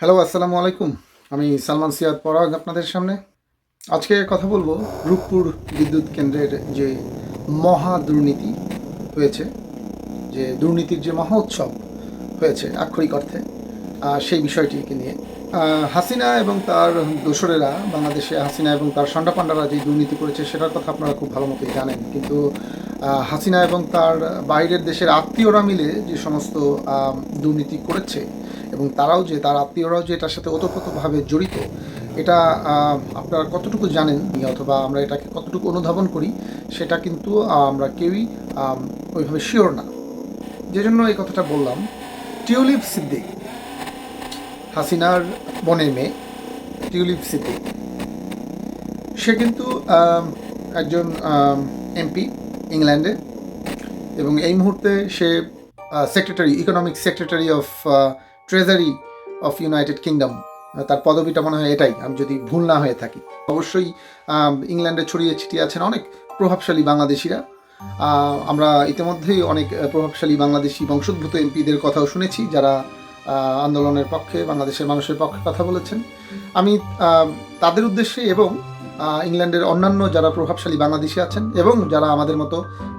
Hello, আসসালামু আলাইকুম। আমি সালমান সিয়াদ পরাগ আপনাদের সামনে। আজকে কথা বলব রূপপুর বিদ্যুৎ কেন্দ্রের যে মহা দুর্নীতি হয়েছে, যে দুর্নীতির যে মহোৎসব হয়েছে আক্ষরিক অর্থে সেই বিষয়টিকে নিয়ে। হাসিনা এবং তার দোসরেরা বাংলাদেশে হাসিনা এবং তার সন্ডা পান্ডারা যে দুর্নীতি করেছে, সেটার কথা আপনারা খুব ভালো মতোই জানেন। কিন্তু হাসিনা এবং তার বাইরের দেশের আত্মীয়রা মিলে যে সমস্ত দুর্নীতি করেছে এবং তারাও যে, তার আত্মীয়রাও যে এটার সাথে ওতপ্রোতভাবে জড়িত, এটা আপনারা কতটুকু জানেন অথবা আমরা এটাকে কতটুকু অনুধাবন করি, সেটা কিন্তু আমরা কেউই ওইভাবে শিওর না। যে জন্য এই কথাটা বললাম, টিউলিপ সিদ্দিক হাসিনার বোনের মেয়ে, টিউলিপ সিটি সে কিন্তু একজন এমপি ইংল্যান্ডে এবং এই মুহূর্তে সে secretary economic secretary of treasury of United Kingdom তার পদবিটা মনে হয় এটাই, আমি যদি ভুল না হয়ে থাকি। অবশ্যই ইংল্যান্ডে ছড়িয়ে ছিটিয়ে আছেন অনেক প্রভাবশালী বাংলাদেশিরা। আমরা ইতিমধ্যেই অনেক প্রভাবশালী বাংলাদেশি বংশোদ্ভূত এমপিদের কথাও শুনেছি, যারা আন্দোলনের পক্ষে, বাংলাদেশের মানুষের পক্ষে কথা বলেছেন। আমি তাদের উদ্দেশ্যে এবং ইংল্যান্ডের অন্যান্য যারা প্রভাবশালী বাংলাদেশি আছেন এবং যারা আমাদের মতো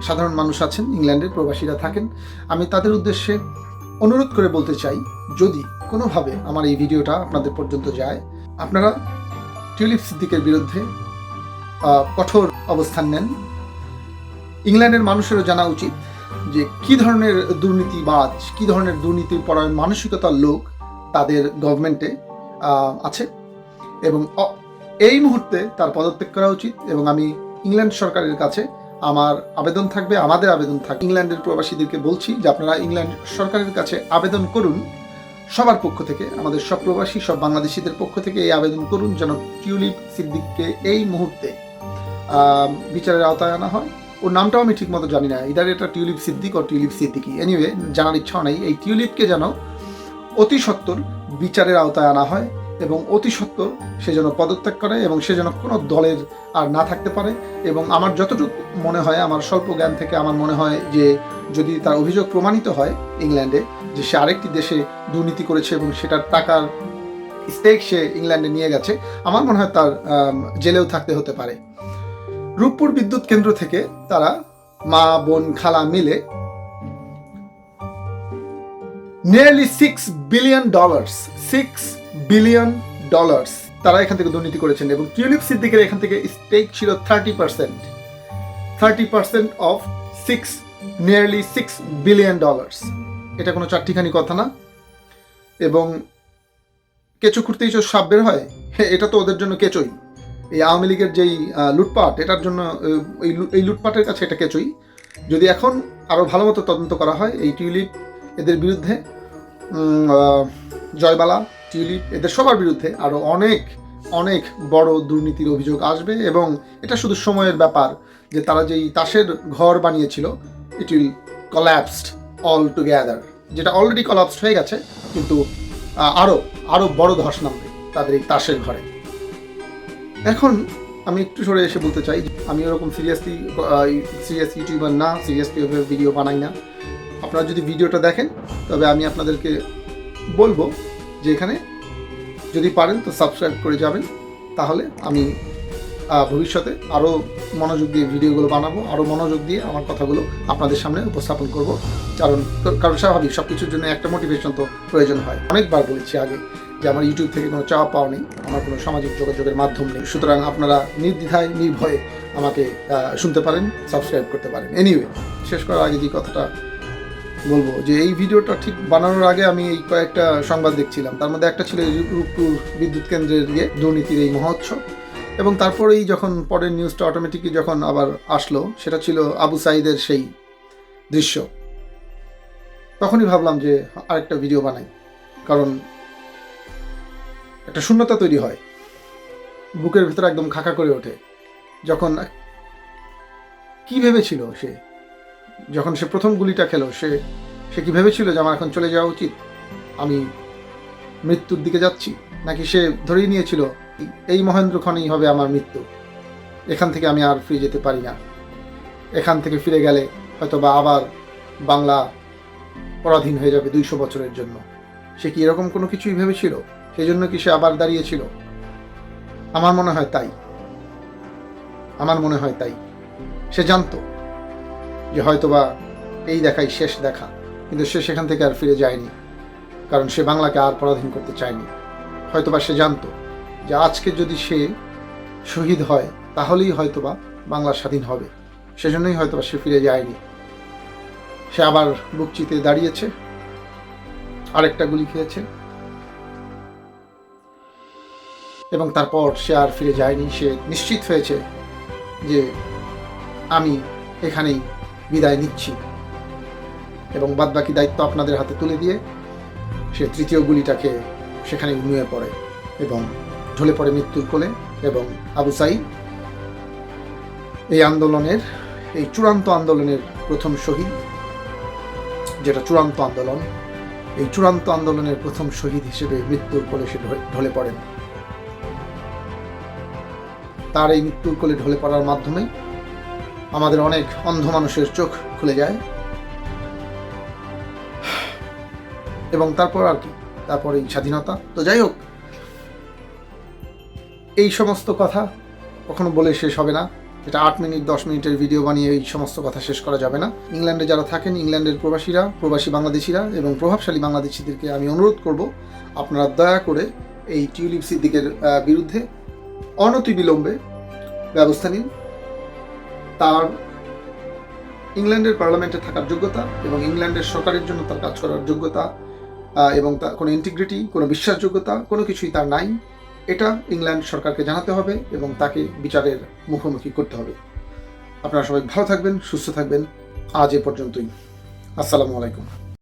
সাধারণ মানুষ আছেন, ইংল্যান্ডের প্রবাসীরা থাকেন, আমি তাদের উদ্দেশ্যে অনুরোধ করে বলতে চাই, যদি কোনোভাবে আমার এই ভিডিওটা আপনাদের পর্যন্ত যায়, আপনারা টিউলিপ সিদ্দিকের বিরুদ্ধে কঠোর অবস্থান নেন। ইংল্যান্ডের মানুষেরও জানা উচিত যে কি ধরনের দুর্নীতিবাজ কি ধরনের দুর্নীতির পরায়ণ মানসিকতার লোক তাদের গভর্নমেন্টে আছে। এবং এই মুহূর্তে তার পদত্যাগ করা উচিত এবং আমি ইংল্যান্ড সরকারের কাছে আমার আবেদন থাকবে, আমাদের আবেদন থাকবে। ইংল্যান্ডের প্রবাসীদেরকে বলছি যে আপনারা ইংল্যান্ড সরকারের কাছে আবেদন করুন। সবার পক্ষ থেকে, আমাদের সব প্রবাসী, সব বাংলাদেশিদের পক্ষ থেকে এই আবেদন করুন যেন টিউলিপ সিদ্দিককে এই মুহূর্তে বিচারের আওতায় আনা হয়। ওর নামটাও আমি ঠিকমতো জানি না ইদার এটা টিউলিপ সিদ্দিক ও টিউলিপ সিদ্দিকি। এনিওয়ে জানার ইচ্ছাও নেই। এই টিউলিপকে যেন অতি সত্বর বিচারের আওতায় আনা হয় এবং অতি সত্বর সে যেন পদত্যাগ করে এবং সে যেন কোনো দলের আর না থাকতে পারে এবং আমার যতটুকু মনে হয়, আমার স্বল্প জ্ঞান থেকে আমার মনে হয় যে যদি তার অভিযোগ প্রমাণিত হয় ইংল্যান্ডে যে সে আরেকটি দেশে দুর্নীতি করেছে এবং সেটার টাকার স্টেক সে ইংল্যান্ডে নিয়ে গেছে, আমার মনে হয় তার জেলেও থাকতে হতে পারে। রূপপুর বিদ্যুৎ কেন্দ্র থেকে তারা মা বোন খালা মিলে nearly six billion dollars six billion dollars তারা এখান থেকে দুর্নীতি করেছেন এবং টিউলিপ সিদ্দিকের এখান থেকে স্টেক ছিল thirty percent thirty percent of six nearly six billion dollars এটা কোনো চারটিখানি কথা না। এবং কেঁচো খুঁড়তেই বের হ্যাঁ, এটা তো ওদের জন্য কেঁচোই। এই আওয়ামী লীগের যেই লুটপাট, এটার জন্য এই এই লুটপাটের কাছে এটা কেঁচোই যদি এখন আরও ভালো মতো তদন্ত করা হয়, এই টিউলিপ এদের বিরুদ্ধে জয়বালা, টিউলিপ এদের সবার বিরুদ্ধে আরও অনেক অনেক বড় দুর্নীতির অভিযোগ আসবে এবং এটা শুধু সময়ের ব্যাপার যে তারা যেই তাসের ঘর বানিয়েছিল it will collapsed all together যেটা অলরেডি কলাপসড হয়ে গেছে, কিন্তু আরও আরও বড় ধস নামবে তাদের এই তাসের ঘরে। এখন আমি একটু সরে এসে বলতে চাই আমি ওরকম সিরিয়াসলি সিরিয়াস ইউটিউবার না সিরিয়াসলি ওভাবে ভিডিও বানাই না। আপনারা যদি ভিডিওটা দেখেন, তবে আমি আপনাদেরকে বলব যে এখানে যদি পারেন তো সাবস্ক্রাইব করে যাবেন। তাহলে আমি ভবিষ্যতে আরও মনোযোগ দিয়ে ভিডিওগুলো বানাবো আরও মনোযোগ দিয়ে আমার কথাগুলো আপনাদের সামনে উপস্থাপন করব। কারণ কারণ স্বাভাবিক সব কিছুর জন্য একটা মোটিভেশন তো প্রয়োজন হয়। অনেকবার বলেছি আগে যে আমার ইউটিউব থেকে কোনো চাওয়া পাওয়া নেই আমার কোনো সামাজিক যোগাযোগের মাধ্যম নেই। সুতরাং আপনারা নির্দ্বিধায়, নির্ভয়ে আমাকে শুনতে পারেন সাবস্ক্রাইব করতে পারেন। এনিওয়ে শেষ করার আগে যে কথাটা বলব, যে এই ভিডিওটা ঠিক বানানোর আগে আমি এই কয়েকটা সংবাদ দেখছিলাম। তার মধ্যে একটা ছিল রূপপুর বিদ্যুৎ কেন্দ্রের ইয়ে দুর্নীতির এই মহোৎসব। এবং তারপরেই যখন পরের নিউজটা অটোমেটিকলি যখন আবার আসলো, সেটা ছিল আবু সাইদের সেই দৃশ্য। তখনই ভাবলাম যে আরেকটা ভিডিও বানাই। কারণ একটা শূন্যতা তৈরি হয়। বুকের ভিতরে একদম খাকা করে ওঠে। যখন কি ভেবেছিল সে? যখন সে প্রথম গুলিটা খেলো, সে সে কি ভেবেছিল যে আমার এখন চলে যাওয়া উচিত? আমি মৃত্যুর দিকে যাচ্ছি? নাকি সে ধরেই নিয়েছিল, এই মহেন্দ্রক্ষণেই হবে আমার মৃত্যু। এখান থেকে আমি আর ফিরে যেতে পারি না। এখান থেকে ফিরে গেলে হয়তো বা আবার বাংলা পরাধীন হয়ে যাবে দুইশো বছরের জন্য। সে কি এরকম কোনো কিছুই ভেবেছিল? এই জন্য কি সে আবার দাঁড়িয়েছিল? আমার মনে হয় তাই। আমার মনে হয় তাই। সে জানতো যে হয়তোবা এই দেখাই শেষ দেখা, কিন্তু সে সেখান থেকে আর ফিরে যায়নি, কারণ সে বাংলাকে আর পরাধীন করতে চায়নি। হয়তোবা সে জানতো যে আজকে যদি সে শহীদ হয়, তাহলেই হয়তোবা বাংলা স্বাধীন হবে। সেজন্যই হয়তোবা সে ফিরে যায়নি। সে আবার বুকচিতে দাঁড়িয়েছে, আরেকটা গুলি খেয়েছে। এবং তারপর সে আর ফিরে যায়নি। সে নিশ্চিত হয়েছে যে আমি এখানেই বিদায় নিচ্ছি এবং বাদবাকি দায়িত্ব আপনাদের হাতে তুলে দিয়ে সে তৃতীয় গুলিটাকে সেখানে নুয়ে পড়ে এবং ঢলে পড়ে মৃত্যুর কোলে এবং আবু সাইদ এই আন্দোলনের, এই চূড়ান্ত আন্দোলনের প্রথম শহীদ, যেটা চূড়ান্ত আন্দোলন, এই চূড়ান্ত আন্দোলনের প্রথম শহীদ হিসেবে মৃত্যুর কোলে সে ঢলে পড়েন। তার এই মৃত্যুর কোলে ঢলে পড়ার মাধ্যমেই আমাদের অনেক অন্ধ মানুষের চোখ খুলে যায়। এবং তারপর আর কি, তারপর এই স্বাধীনতা। তো যাই হোক, এই সমস্ত কথা কখনো বলে শেষ হবে না। এটা আট মিনিট, দশ মিনিটের ভিডিও বানিয়ে এই সমস্ত কথা শেষ করা যাবে না। ইংল্যান্ডে যারা থাকেন, ইংল্যান্ডের প্রবাসীরা, প্রবাসী বাংলাদেশিরা এবং প্রভাবশালী বাংলাদেশিদেরকে আমি অনুরোধ করব, আপনারা দয়া করে এই টিউলিপ সিদ্দিকের বিরুদ্ধে অনতিবিলম্বে ব্যবস্থা নিন। তার ইংল্যান্ডের পার্লামেন্টে থাকার যোগ্যতা এবং ইংল্যান্ডের সরকারের জন্য তার কাজ করার যোগ্যতা এবং তার কোনো ইন্টিগ্রিটি কোনো বিশ্বাসযোগ্যতা, কোনো কিছুই তার নাই। এটা ইংল্যান্ড সরকারকে জানাতে হবে এবং তাকে বিচারের মুখোমুখি করতে হবে। আপনারা সবাই ভালো থাকবেন, সুস্থ থাকবেন। আজ এ পর্যন্তই। আসসালামু আলাইকুম।